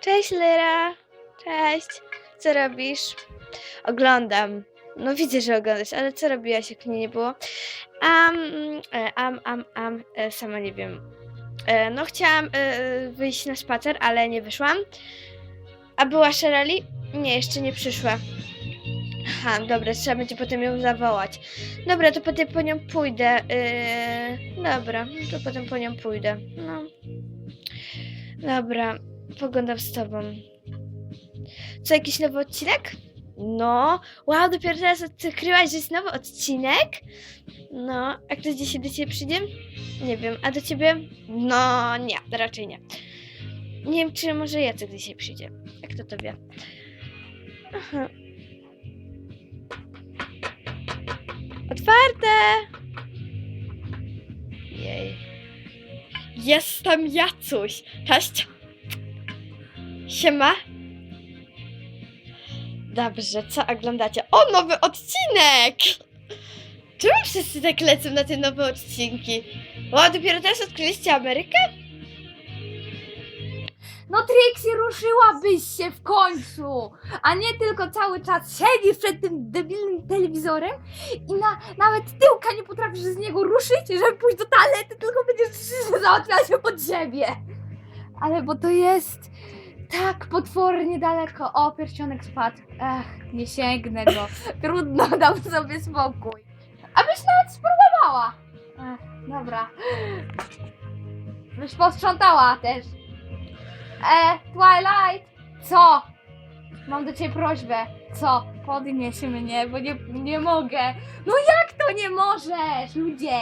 Cześć, Lyra. Cześć. Co robisz? Oglądam. No widzę, że oglądasz, ale co robiłaś, jak mnie nie było? Am, e, am, am, am, e, sama nie wiem. E, No chciałam wyjść na spacer, ale nie wyszłam. A była Shirley? Nie, jeszcze nie przyszła. Aha, dobra, trzeba będzie potem ją zawołać. Dobra, to potem po nią pójdę. Dobra, to potem po nią pójdę. No. Dobra, poglądam z tobą. Co, jakiś nowy odcinek? No. Wow, dopiero teraz odkryłaś, że jest nowy odcinek? No, a ktoś dzisiaj do ciebie przyjdzie? Nie wiem, a do ciebie? No, nie, raczej nie. Nie wiem, czy może Jacek dzisiaj przyjdzie. Jak to to wie? Aha. Otwarte! Jej. Jestem Jacuś. Cześć. Siema. Dobrze, co oglądacie? O, nowy odcinek! Czemu wszyscy tak lecą na te nowe odcinki? O, dopiero teraz odkryliście Amerykę? No Trixie, ruszyłabyś się w końcu, a nie tylko cały czas siedzisz przed tym debilnym telewizorem i na, nawet tyłka nie potrafisz z niego ruszyć, żeby pójść do toalety, tylko będziesz załatwiała się pod siebie. Ale bo to jest tak potwornie daleko. O, pierścionek spadł. Ech, nie sięgnę go. Trudno, dam sobie spokój. Abyś nawet spróbowała. Dobra. Byś posprzątała też. E, Twilight! Co? Mam do ciebie prośbę. Co? Podnieś mnie, bo nie, nie mogę. No jak to nie możesz, ludzie?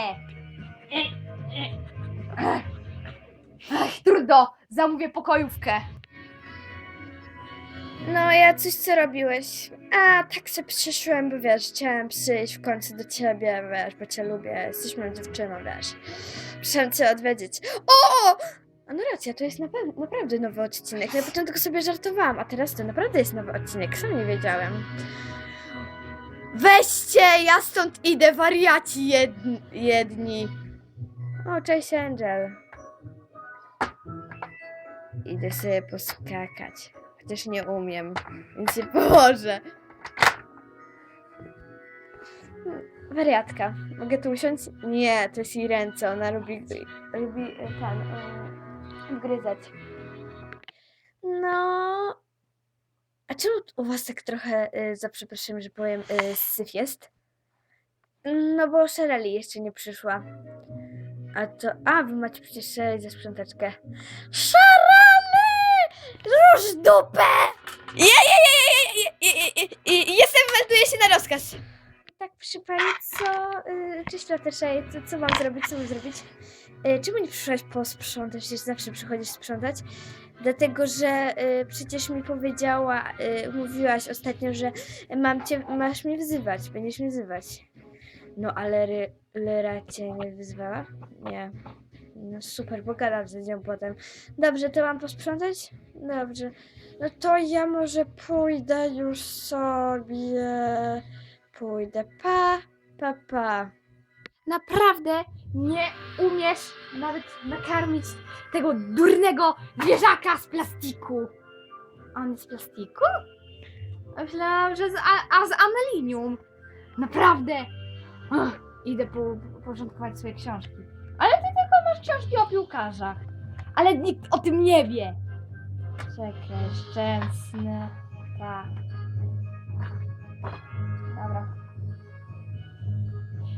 Ech, trudno, zamówię pokojówkę. No, ja coś co robiłeś? A, tak sobie przyszłem, bo wiesz, chciałem przyjść w końcu do ciebie, wiesz, bo cię lubię, jesteś moją dziewczyną, wiesz. Przyszłam cię odwiedzić. O! A no racja, to jest nape- naprawdę nowy odcinek. Na początku sobie żartowałam, a teraz to naprawdę jest nowy odcinek, sam nie wiedziałem. Weźcie, ja stąd idę, wariaci jedni. jedni. O, cześć Angel. Idę sobie poskakać. Chociaż nie umiem, więc się położę. Wariatka. Mogę tu usiąść? Nie, to jest jej ręce. Ona lubi, lubi e, ten, e, gryzać. No... A czemu u was tak trochę, e, za przepraszam, że powiem, e, syf jest? No bo Shirley jeszcze nie przyszła. A to... A, wy macie przecież Shirley za sprzątaczkę. Shirley! Rusz dupę! Je, je, je, je, je, je, je, je, Jestem, melduję się na rozkaz. Tak, proszę pani, co... y, Cześć, Fluttershy, co, co mam zrobić, co mam zrobić? Y, Czemu nie przyszłaś posprzątać? Przecież zawsze przychodzisz sprzątać. Dlatego, że y, przecież mi powiedziała, y, mówiłaś ostatnio, że mam cię, masz mnie wzywać, będziesz mnie wzywać. No, ale Ry, Lyra cię nie wyzwała? Nie. No super, pogadam z nią potem. Dobrze, to mam posprzątać? Dobrze. No to ja może pójdę już sobie. Pójdę. Pa, pa, pa. Naprawdę nie umiesz nawet nakarmić tego durnego zwierzaka z plastiku. On z plastiku? Myślałam, że z, a, a z amelinium. Naprawdę. Ugh, idę po, porządkować swoje książki. Książki o piłkarzach. Ale nikt o tym nie wie. Czekaj, szczęsny. Tak. Dobra.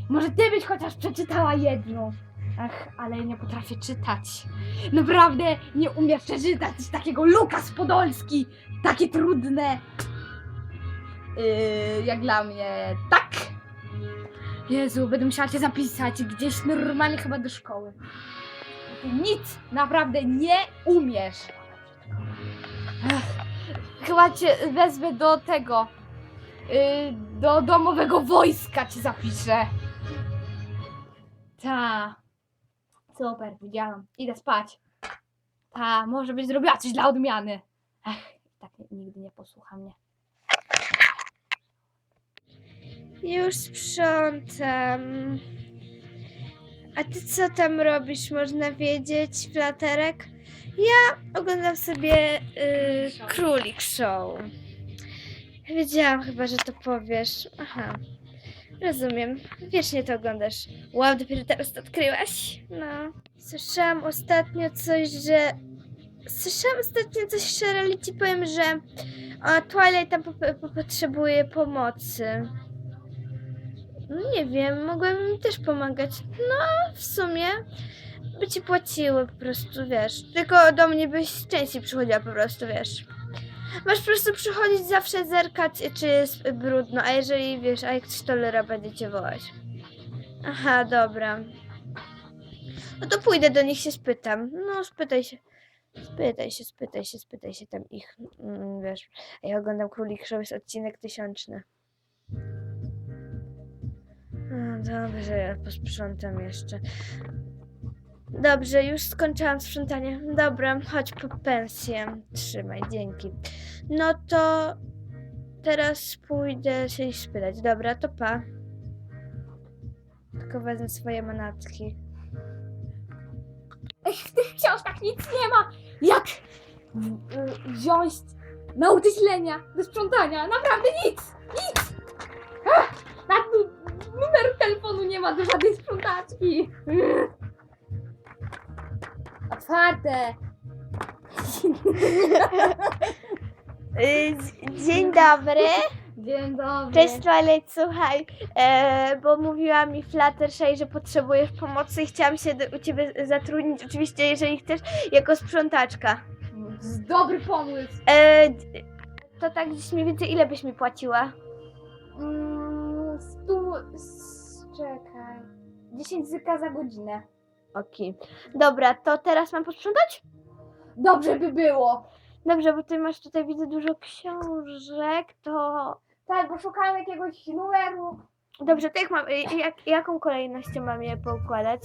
Może ty byś chociaż przeczytała jedną. Ach, ale nie potrafię czytać. Naprawdę nie umiesz przeczytać takiego Lukas Podolski. Takie trudne. Yy, jak dla mnie, tak. Jezu, będę musiała cię zapisać gdzieś normalnie chyba do szkoły. Nic naprawdę nie umiesz. Ach, chyba cię wezmę do tego. Yy, do domowego wojska cię zapiszę. Ta. Super, widziałam. Idę spać. Ta, może byś zrobiła coś dla odmiany. Ech, tak nigdy nie posłucha mnie. Już sprzątam. A ty co tam robisz, można wiedzieć, flaterek? Ja oglądam sobie y, Królik Show. Wiedziałam chyba, że to powiesz. Aha. Rozumiem. Wiecznie to oglądasz. Wow, dopiero teraz to odkryłaś. No. Słyszałam ostatnio coś, że... Słyszałam ostatnio coś, Rally ci powiem, że o, Twilight tam po, po, potrzebuje pomocy. No nie wiem, mogłabym też pomagać. No, w sumie by ci płaciły po prostu, wiesz. Tylko do mnie byś częściej przychodziła po prostu, wiesz. Masz po prostu przychodzić zawsze zerkać, czy jest brudno, a jeżeli wiesz, a jak coś tolera będzie cię wołać. Aha, dobra. No to pójdę do nich się spytam. No, spytaj się. Spytaj się, spytaj się, spytaj się tam ich, mm, wiesz. Ja oglądam Królik Show, jest odcinek tysiączny. No dobrze, ja posprzątam jeszcze. Dobrze, już skończyłam sprzątanie. Dobra, chodź po pensję. Trzymaj, dzięki. No to teraz pójdę się spytać. Dobra, to pa. Tylko wezmę swoje manatki. Ej, w tych książkach nic nie ma! Jak y, wziąć nauczycielenia do sprzątania? Naprawdę nic! Nic! Telefonu nie ma do żadnej sprzątaczki. Otwarte! Y, Dzień dobry. Dzień dobry. Cześć Twilight, słuchaj, e, bo mówiła mi Fluttershy, że potrzebujesz pomocy i chciałam się do, u Ciebie zatrudnić, oczywiście jeżeli chcesz, jako sprzątaczka. Dobry pomysł. E, d- to tak gdzieś mniej więcej ile byś mi płaciła? Mm, stu... Czekaj. 10 zyka za godzinę. Okej. Dobra, to teraz mam posprzątać? Dobrze by było. Dobrze, bo Ty masz tutaj, widzę, dużo książek, to... Tak, bo szukałem jakiegoś numeru. Dobrze, to jak mam, y, jak, jaką kolejnością mam je poukładać?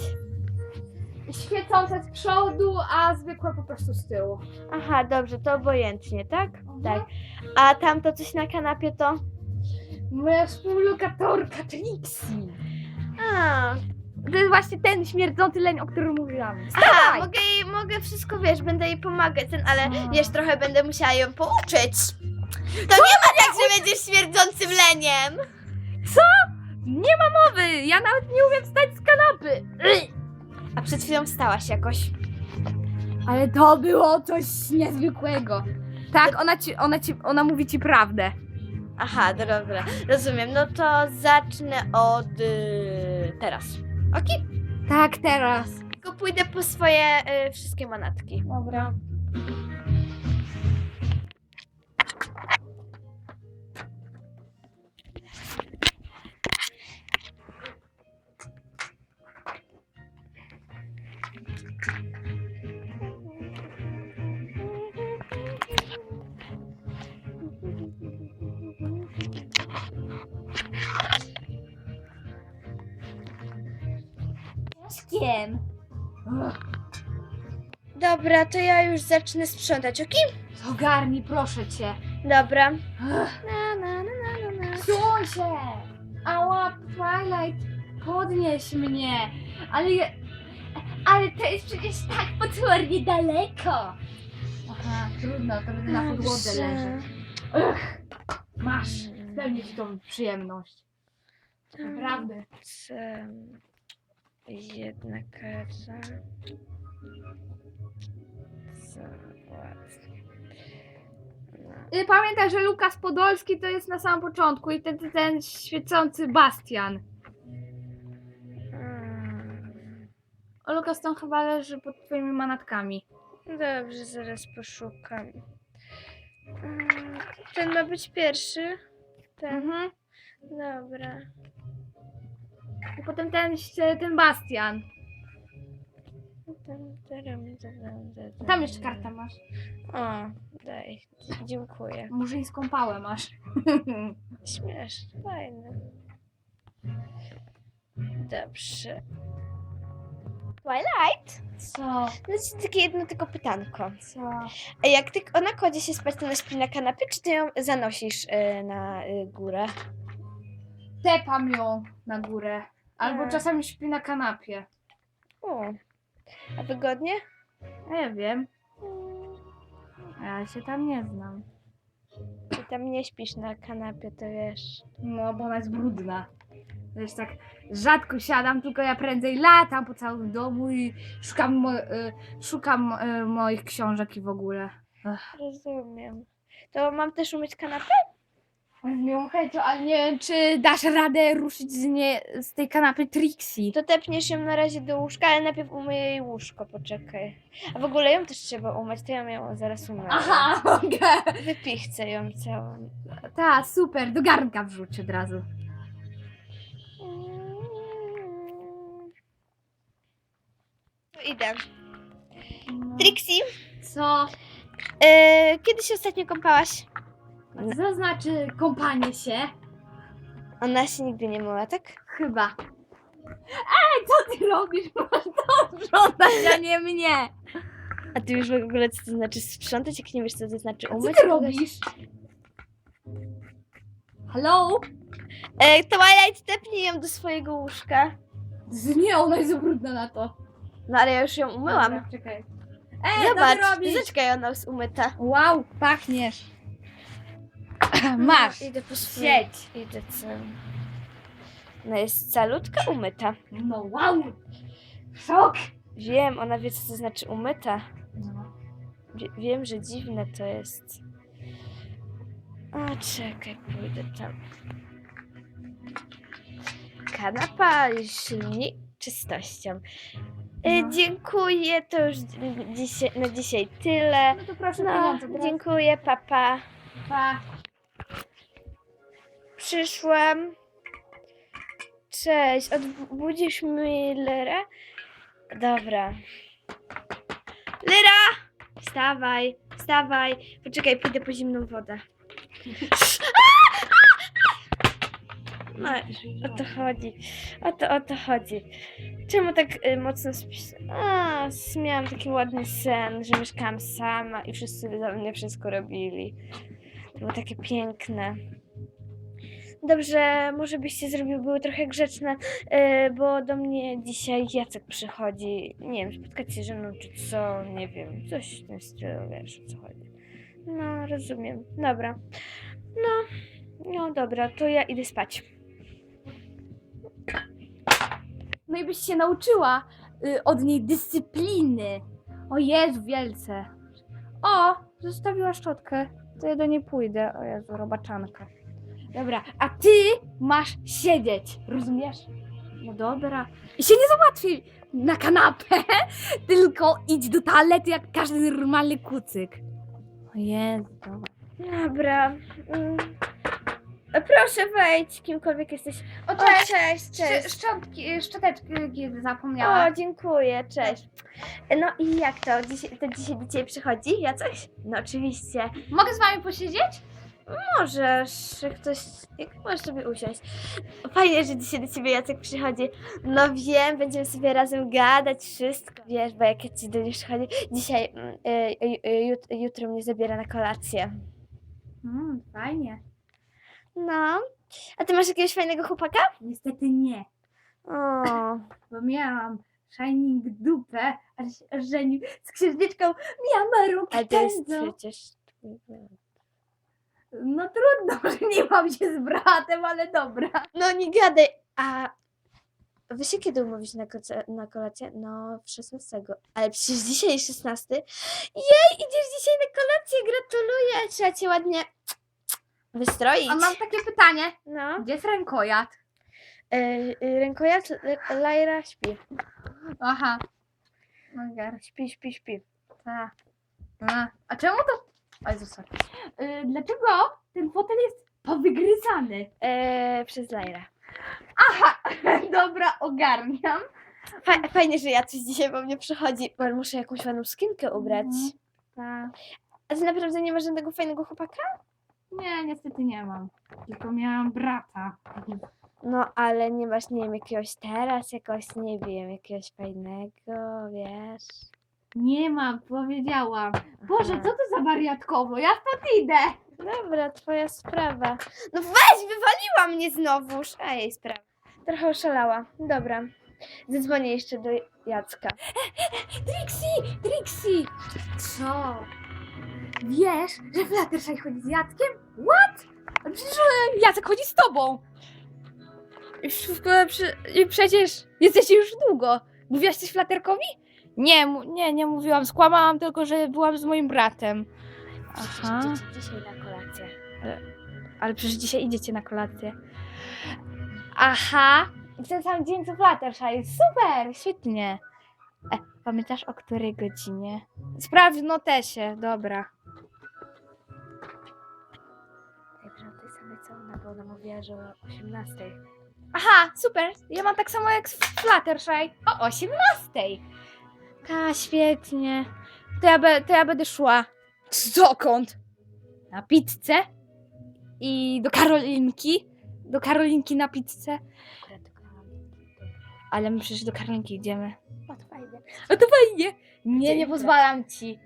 Świecące z przodu, a zwykłe po prostu z tyłu. Aha, dobrze, to obojętnie, tak? Tak. A tamto coś na kanapie to? Moja współlokatorka Trixie. A, To jest właśnie ten śmierdzący leń, o którym mówiłam. Aha, Wstawaj! mogę, jej, mogę wszystko, wiesz, będę jej pomagać, ten, ale A. wiesz, trochę będę musiała ją pouczyć. To nie ma tak, że będziesz śmierdzącym leniem. Nie ma mowy! Ja nawet nie umiem wstać z kanapy! A przed chwilą wstałaś jakoś. Ale to było coś niezwykłego. Tak, ona ci, ona ci, ona mówi ci prawdę. Aha, dobra, rozumiem. No to zacznę od y, teraz. Okej? Tak, teraz. Tylko pójdę po swoje y, wszystkie manatki. Dobra. Kim? Dobra, to ja już zacznę sprzątać, okej? Ogarnij, proszę cię. Dobra. Na, na, na, na, na, na. Się! Ała, Twilight, podnieś mnie! Ale ja... Ale to jest przecież tak potwornie daleko! Aha, trudno, to będę na podłodze Dobrze. leżeć. Ugh, masz, spełnię ci tą przyjemność. Naprawdę. Em, Jedna karta. Załatwię. No. Y, Pamiętaj, że Lukas Podolski to jest na samym początku i ten, ten, ten świecący Bastian. Mm, O, Lukas tam chyba leży pod twoimi manatkami. Dobrze, zaraz poszukam. Mm, Ten ma być pierwszy? Ten. Mhm. Dobra. I potem ten, ten Bastian. Tam, jeszcze karta masz. O, daj. Dziękuję. Murzyńską pałę masz. Śmieszne, fajne. Dobrze. Twilight? Co? No ci takie jedno tylko pytanko. Co? A jak ty, ona kładzie się spać, to ona śpi na kanapie, czy ty ją zanosisz y, na y, górę? Tepam ją na górę. Albo czasami śpi na kanapie. O, a wygodnie? Ja wiem. Ja się tam nie znam. Ty tam nie śpisz na kanapie, to wiesz. No, bo ona jest brudna. Wiesz, tak rzadko siadam, tylko ja prędzej latam po całym domu i szukam, mo- y, szukam y, moich książek i w ogóle. Rozumiem. To mam też umyć kanapę? Miłą chęcią, ale nie wiem, czy dasz radę ruszyć z, nie, z tej kanapy Trixie. To tepniesz ją na razie do łóżka, ale najpierw umyję jej łóżko, poczekaj. A w ogóle ją też trzeba umyć, to ja ją zaraz umyję. Aha, mogę. Wypichcę ją całą. Ta, super, do garnka wrzuć od razu. To Idę. Trixie, Co? yy, kiedy się ostatnio kąpałaś? Co znaczy kąpanie się? Ona się nigdy nie myła, tak? Chyba. Ej, co ty robisz? Masz to sprzątać, a nie mnie. A ty już w ogóle co to znaczy sprzątać, jak nie wiesz co to znaczy Co umyć? ty kogoś? robisz? Hello? E, Twilight, tepnij ją do swojego łóżka. Z- Nie, ona jest brudna na to. No ale ja już ją umyłam. Dobra, czekaj. Ej, Zobacz, co ty robisz? zaczekaj, ona jest umyta. Wow, pachniesz. Masz. Idę po swój... Siedź. Idę co... Ona jest calutka umyta. No wow. Szok. Wiem, ona wie co to znaczy umyta. No. Wie, wiem, że dziwne to jest. A czekaj, pójdę tam. Kanapa silniej czystością. E, No. Dziękuję, to już dzisiaj, na dzisiaj tyle. No to proszę No, pieniądze. teraz. dziękuję, papa. Pa. Przyszłam. Cześć, odbudzisz Millera? Dobra. Lyra! Wstawaj, wstawaj. Poczekaj, pójdę po zimną wodę. No, o to chodzi. O to, o to chodzi. Czemu tak y, mocno spisz? A, s- miałam taki ładny sen, że mieszkałam sama i wszyscy za mnie wszystko robili. To było takie piękne. Dobrze, może byście zrobił, były trochę grzeczne, y, bo do mnie dzisiaj Jacek przychodzi. Nie wiem, spotkać się ze mną czy co, nie wiem, coś w tym stylu, wiesz o co chodzi. No, rozumiem. Dobra. No, no dobra, to ja idę spać. No i byś się nauczyła y, od niej dyscypliny. O Jezu, wielce. O, zostawiła szczotkę. To ja do niej pójdę. O Jezu, robaczanka. Dobra, a ty masz siedzieć, rozumiesz? No dobra. I się nie załatwi na kanapę, tylko idź do toalety jak każdy normalny kucyk. O Jezu, dobra. Dobra. Mm. Proszę wejdź, kimkolwiek jesteś. O, cześć, cześć, Szcz- szczotki, szczoteczki kiedy O, zapomniałam. dziękuję, cześć. No i jak to? Dzisiaj, to dzisiaj ciebie przychodzi? Ja coś? No oczywiście. Mogę z wami posiedzieć? Możesz, jak ktoś, jak możesz sobie usiąść. Fajnie, że dzisiaj do ciebie Jacek przychodzi. No wiem, będziemy sobie razem gadać, wszystko. Wiesz, bo jak ci do niej przychodzi, dzisiaj, mm, y, y, y, jut, jutro mnie zabiera na kolację. Mm, fajnie. No. A ty masz jakiegoś fajnego chłopaka? Niestety nie. O, bo miałam shining dupę, a się ożenił z księżniczką Miamarą ale to jest przecież. No trudno, że nie mam się z bratem, ale dobra. No nie gadaj. A wy się kiedy umówić na, koce, na kolację? No, w 16. Ale przecież dzisiaj jest 16. Jej, idziesz dzisiaj na kolację, gratuluję. Trzeba cię ładnie wystroić. A mam takie pytanie, No. gdzie jest rękojad? Y, y, rękojad, L- Lajra śpi. Aha. Śpi, śpi, śpi. ta. A, a czemu to... Sorry. Y, dlaczego ten fotel jest powygryzany? E, przez Lajrę. Aha, dobra, ogarniam. Fa- fajnie, że Jacyś dzisiaj po mnie przychodzi, bo muszę jakąś ładną skinkę ubrać. Mhm. Ta. A ty naprawdę nie masz żadnego fajnego chłopaka? Nie, niestety nie mam. Tylko miałam brata. No, ale nie masz, nie wiem, jakiegoś teraz, jakoś, nie wiem, jakiegoś fajnego, wiesz. Nie mam, powiedziałam. Boże, Aha. co to za wariatkowo? Ja stąd idę. Dobra, twoja sprawa. No weź, wywaliła mnie znowuż. A jej sprawa. Trochę oszalała. Dobra. Zadzwonię jeszcze do Jacka. Trixie! Trixie! Co? Wiesz, że Fluttershy chodzi z Jackiem? What? A Przecież e, Jacek chodzi z tobą! Już w ogóle i przecież jesteście już długo. Mówiłaś coś Flaterkowi? Nie, mu- nie, nie mówiłam, skłamałam tylko, że byłam z moim bratem. Aha. Dzisiaj na kolację. Ale przecież dzisiaj idziecie na kolację. Aha! I w ten sam dzień co Fluttershy. Super! Świetnie. E, pamiętasz o której godzinie? Sprawdź w notesie, dobra. Tej samej co ona, bo ona mówiła, że o 18. Aha, super. Ja mam tak samo jak z Fluttershy. O 18. Ta, świetnie. To ja, be, to ja będę szła. Dokąd? Na pizzę? I do Karolinki? Do Karolinki na pizzę? Ale my przecież do Karolinki idziemy. O, to fajnie. A to fajnie. Nie, nie pozwalam ci.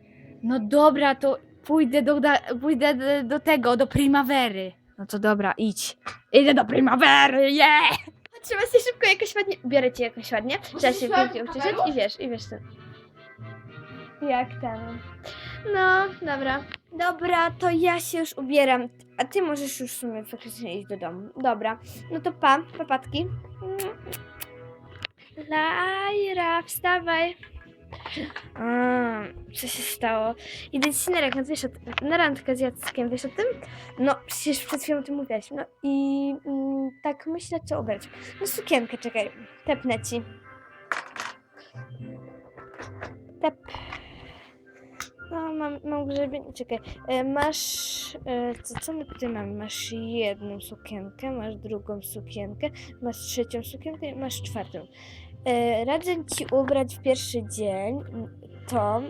No dobra, to pójdę do, pójdę do, do tego, do Primavery. No to dobra, idź. Idę do Primavery, yeah! Trzeba się szybko jakoś ładnie... Biorę cię jakoś ładnie. Trzeba się pięknie uczyć kamerę? i wiesz, i wiesz co. Jak tam? No, dobra. Dobra, to ja się już ubieram. A ty możesz już w sumie faktycznie iść do domu. Dobra. No to pa, papatki. Lajra, wstawaj. A, co się stało? Idę ci na rękę, wiesz na randkę z Jackiem, wiesz o tym? No, przecież przed chwilą o tym mówiłaś. No i mm, tak myślę, co ubrać. No sukienkę, czekaj, tepnę ci. Tep. Mam, mam grzebień, czekaj. E, masz, e, co, co my tutaj mamy? Masz jedną sukienkę, masz drugą sukienkę, masz trzecią sukienkę i masz czwartą. E, radzę ci ubrać w pierwszy dzień to,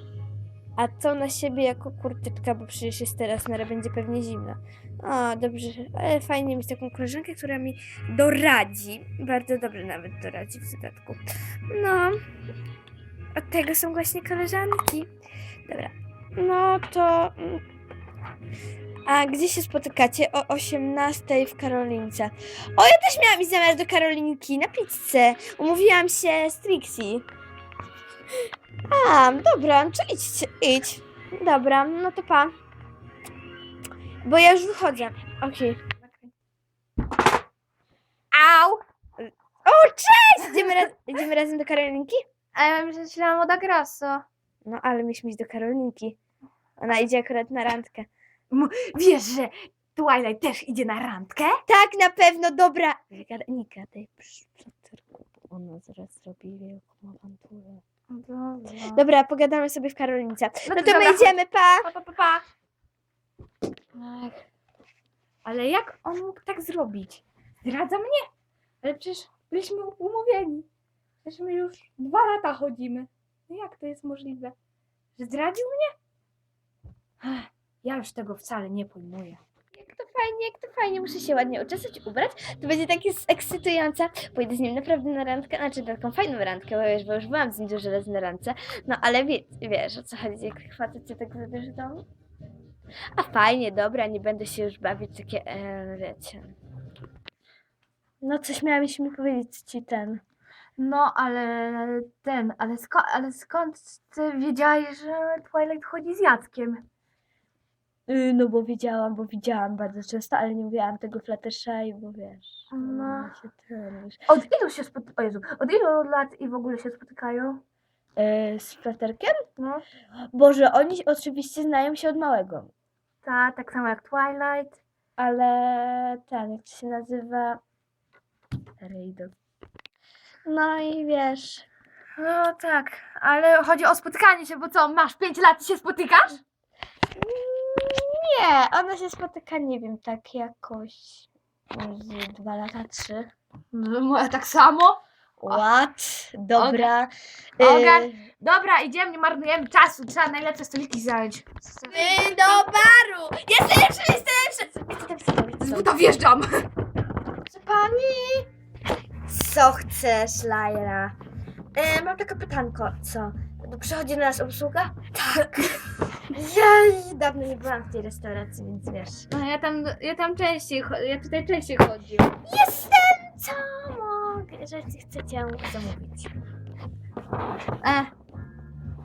a to na siebie jako kurteczka, bo przecież jest teraz, na będzie pewnie zimno. O, dobrze, ale fajnie mieć taką koleżankę, która mi doradzi. Bardzo dobrze nawet doradzi w dodatku. No, od tego są właśnie koleżanki. Dobra, no to... mm, A gdzie się spotykacie? O 18 w Karolince. O, ja też miałam iść zamiar do Karolinki na pizzę. Umówiłam się z Trixie. A, dobra, to idźcie, idź. Dobra, no to pa. Bo ja już wychodzę. Okej. Au! O, cześć! Idziemy, raz, idziemy razem do Karolinki? A ja myślałam o Da Grasso. No, ale mieliśmy iść do Karolinki. Ona idzie akurat na randkę. Wiesz, że Twilight też idzie na randkę? Tak, na pewno, dobra. Nie gadaj, nie gadaj przy bo ona zaraz zrobi wielką awanturę. Dobra. Dobra, pogadamy sobie w Karolince. No No to to my dobra, idziemy, pa! Pa, pa, pa, pa. Ach. Ale jak on mógł tak zrobić? Zdradza mnie? Ale przecież byliśmy umówieni. Przecież my już dwa lata chodzimy. No jak to jest możliwe? Że zdradził mnie? Ja już tego wcale nie pojmuję. Jak to fajnie, jak to fajnie, muszę się ładnie uczesać, ubrać. To będzie takie ekscytujące. Pójdę z nim naprawdę na randkę, znaczy taką fajną randkę, bo wiesz, bo już byłam z nim dużo razy na randce. No ale wie, wiesz, o co chodzi, jak facet cię tak zabierze do domu. A fajnie, dobra, nie będę się już bawić takie, e, wiecie. No coś miałeś mi powiedzieć ci ten. No, ale ten, ale, sko- ale skąd ty wiedziałeś, że Twilight chodzi z Jackiem? Y, no bo widziałam, bo widziałam bardzo często, ale nie mówiłam tego Fluttershy, bo wiesz. No. ona się ten, wiesz. Od ilu się spotykają? O Jezu, od ilu lat i w ogóle się spotykają? E, z Flutterkiem? No, Boże, oni oczywiście znają się od małego. ta, tak samo jak Twilight. ale ten, jak to się nazywa? Rejdol. No i wiesz. No tak, ale chodzi o spotkanie się, bo co, masz 5 lat i się spotykasz? Nie, ona się spotyka, nie wiem, tak jakoś z dwa lata, trzy. No, moja tak samo. What? Dobra. Ogar- Y, Dobra, idziemy, nie marnujemy czasu, trzeba najlepsze stoliki zająć. y, do baru! Jestem lepsza, jestem lepsza! Wiecie tam, co tam, co tam? To wjeżdżam. Proszę pani! Co chcesz, Lajra? E, mam takie pytanko, co? Bo przychodzi do nas obsługa? Tak. Ja dawno nie byłam w tej restauracji, więc wiesz. No, ja tam, ja tam częściej, cho- ja tutaj częściej chodzę. Jestem! Co mogę? rzeczy chcecie zamówić? E.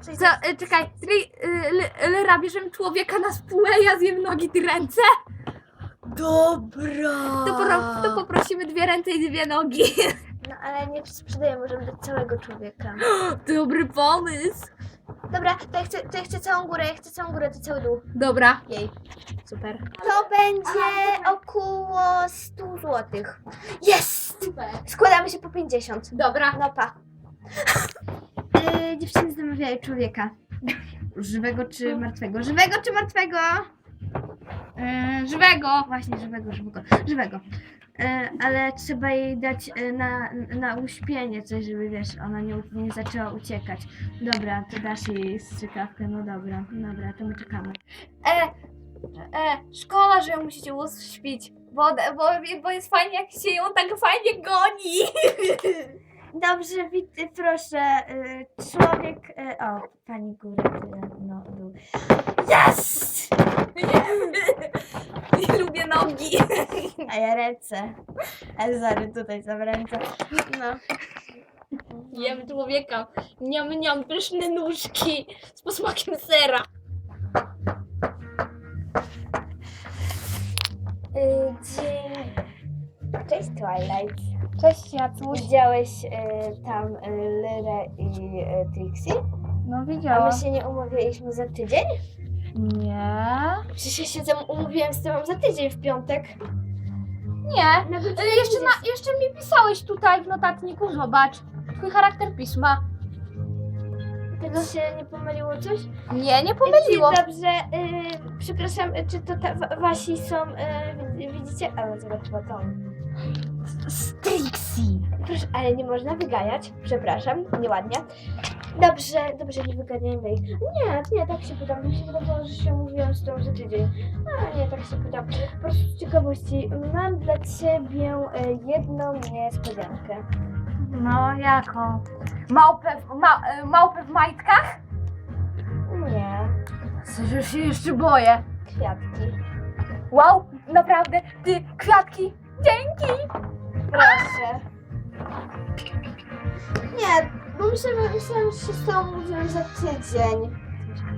Co, e, czekaj, Tri, y, L- Lyra, bierzemy człowieka na spółę, ja zjem nogi, ty ręce? Dobra! To, pro, to poprosimy dwie ręce i dwie nogi. No ale nie sprzedaję, możemy dać całego człowieka. Dobry pomysł. Dobra, to ja, chcę, to ja chcę całą górę, ja chcę całą górę, to cały dół. Dobra. Jej. Super. To będzie około 100 zł. Jest! Super. Składamy się po 50. Dobra. No pa. Yy, dziewczyny zamawiają człowieka. Żywego czy martwego? Żywego czy martwego? Yy, żywego. Właśnie, żywego, żywego. Żywego. Yy, ale trzeba jej dać yy, na, na uśpienie coś, żeby wiesz, ona nie, nie zaczęła uciekać. Dobra, to dasz jej strzykawkę, no dobra, dobra, to my czekamy. E, e, szkoda, że ją musicie uśpić, bo, bo, bo jest fajnie, jak się ją tak fajnie goni. Dobrze, wit- proszę. y, Człowiek. y, O, pani górę, tyle, no dół. Yes! Nie lubię nogi. A ja ręce. Ezary tutaj za ręce. No. Jem człowieka. Niam, niam, pyszne nóżki z posmakiem sera. Y, Dzień. Cześć Twilight. Cześć, Jacuś. Widziałeś y, tam y, Lyrę i y, Trixie? No A my się nie umawialiśmy za tydzień? Nie. Przecież ja się tam umówiłam z tobą za tydzień w piątek. Nie. Na godzinę E, Jeszcze, na, jeszcze mi pisałeś tutaj w notatniku, zobacz. Twój charakter pisma. Tego się nie pomyliło coś? Nie, nie pomyliło. Dobrze, y, przepraszam, y, czy to ta, wa- wasi są, y, wi- widzicie? Ale to chyba to. Strixie. Proszę, ale nie można wygajać, przepraszam, nieładnie. Dobrze, dobrze, nie wyganiajmy ich. Nie, nie, tak się pytam, mi się wydawało, że się mówiłam z tą za tydzień. A nie, tak się pytam. Po prostu z ciekawości, mam dla ciebie y, jedną niespodziankę. No, jaką? Małpę, w- ma, e, małpę w majtkach? Nie, Że się jeszcze boję. kwiatki. Wow, naprawdę, ty, kwiatki. Dzięki. Proszę. Nie, bo myślałam, myślałam że się z tobą mówiłam za tydzień.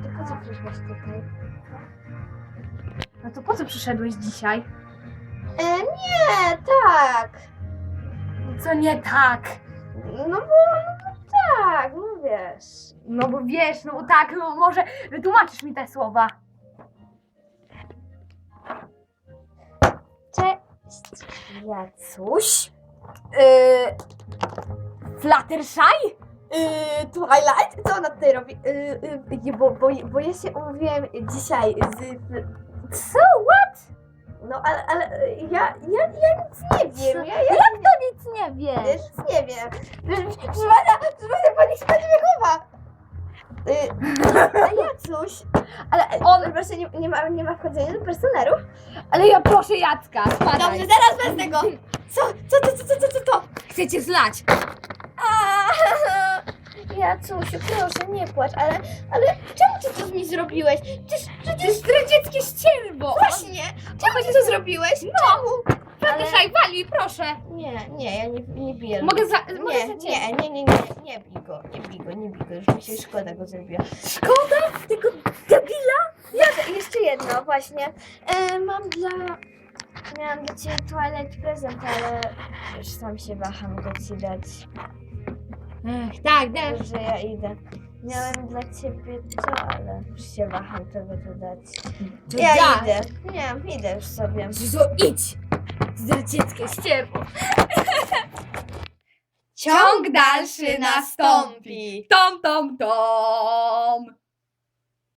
To po co przyszłaś tutaj? No to po co przyszedłeś dzisiaj? E, nie, tak. Co nie tak? No bo, no bo tak, no wiesz. No bo wiesz, no bo tak, no może wytłumaczysz mi te słowa. Cześć, Jacuś. Yy, Fluttershy? Yy, Twilight? Co ona tutaj robi? Yy, yy, bo, bo, bo ja się umówiłam dzisiaj z... Co? What? No ale, ale yy, ja, ja, ja nic nie wiem. Ja, ja Jak to nic nie Ja wiesz? nic nie wiem. Proszę pana, pani śmiertelniakowa. Yy, a ja coś. Ale on, proszę, nie, nie, ma, nie ma wchodzenia do personelu. Ale ja proszę Jacka, spadaj. Dobrze, teraz bez tego. Co, co, co, co, co, co, co to? Chcę cię zlać. Ja coś, proszę, nie płacz, ale, ale czemu ty to mi zrobiłeś? Przecież, To przecież jest zdradzieckie ścierwo. właśnie, czemu ty to zrobiłeś? Czemu? Fluttershy, wali, proszę. Nie, nie, ja nie, nie biję. Mogę za... mogę Nie, za nie, nie, nie, nie, nie bij go, nie bij go, nie bij go, już mi się szkoda go zrobiła. Szkoda tego debila. Ja, jeszcze jedno, właśnie. E, mam dla. Miałam dla ciebie Twilight prezent, ale już sam się waham go ci dać. Ech, tak, dasz. Że ja idę. Miałem dla ciebie to, ale już się waham tego tu dać. To Ja idę. Nie, idę już sobie. To idź. Zdradzieckie ścierwo. Ciąg dalszy nastąpi. Tom, tom, tom.